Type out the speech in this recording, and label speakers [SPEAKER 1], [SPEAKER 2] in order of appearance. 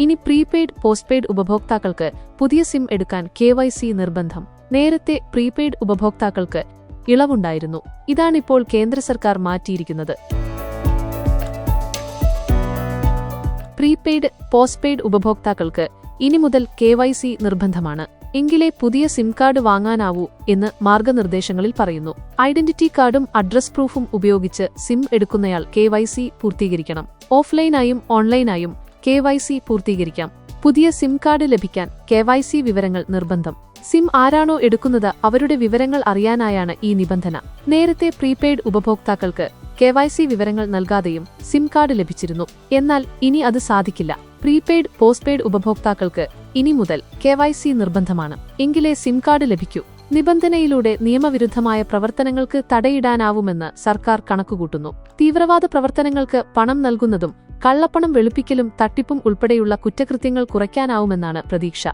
[SPEAKER 1] ഇനി prepaid post postpaid ഉപഭോക്താക്കൾക്ക് പുതിയ സിം എടുക്കാൻ കെ നിർബന്ധം. നേരത്തെ പ്രീപെയ്ഡ് ഉപഭോക്താക്കൾക്ക് ഇളവുണ്ടായിരുന്നു. ഇതാണിപ്പോൾ കേന്ദ്ര സർക്കാർ മാറ്റിയിരിക്കുന്നത്. പ്രീപെയ്ഡ് പോസ്റ്റ് പോസ്റ്റ്പെയ്ഡ് ഉപഭോക്താക്കൾക്ക് ഇനി മുതൽ കെ നിർബന്ധമാണ്. എങ്കിലേ പുതിയ സിം കാർഡ് വാങ്ങാനാവൂ എന്ന് മാർഗനിർദ്ദേശങ്ങളിൽ പറയുന്നു. ഐഡന്റിറ്റി കാർഡും അഡ്രസ് പ്രൂഫും ഉപയോഗിച്ച് സിം എടുക്കുന്നയാൾ കെ പൂർത്തീകരിക്കണം. ഓഫ്ലൈനായും ഓൺലൈനായും കെ വൈ സി പൂർത്തീകരിക്കാം. പുതിയ സിം കാർഡ് ലഭിക്കാൻ കെ വൈ സി വിവരങ്ങൾ നിർബന്ധം. സിം ആരാണോ എടുക്കുന്നത് അവരുടെ വിവരങ്ങൾ അറിയാനായാണ് ഈ നിബന്ധന. നേരത്തെ പ്രീപെയ്ഡ് ഉപഭോക്താക്കൾക്ക് കെ വൈ സി വിവരങ്ങൾ നൽകാതെയും സിം കാർഡ് ലഭിച്ചിരുന്നു. എന്നാൽ ഇനി അത് സാധിക്കില്ല. പ്രീപെയ്ഡ് പോസ്റ്റ് പോസ്റ്റ്പെയ്ഡ് ഉപഭോക്താക്കൾക്ക് ഇനി മുതൽ കെ വൈ സി നിർബന്ധമാണ്. എങ്കിലേ സിം കാർഡ് ലഭിക്കൂ. നിബന്ധനയിലൂടെ നിയമവിരുദ്ധമായ പ്രവർത്തനങ്ങൾക്ക് തടയിടാനാവുമെന്ന് സർക്കാർ കണക്കുകൂട്ടുന്നു. തീവ്രവാദ പ്രവർത്തനങ്ങൾക്ക് പണം നൽകുന്നതും കള്ളപ്പണം വെളുപ്പിക്കലും തട്ടിപ്പും ഉൾപ്പെടെയുള്ള കുറ്റകൃത്യങ്ങൾ കുറയ്ക്കാനാവുമെന്നാണ് പ്രതീക്ഷ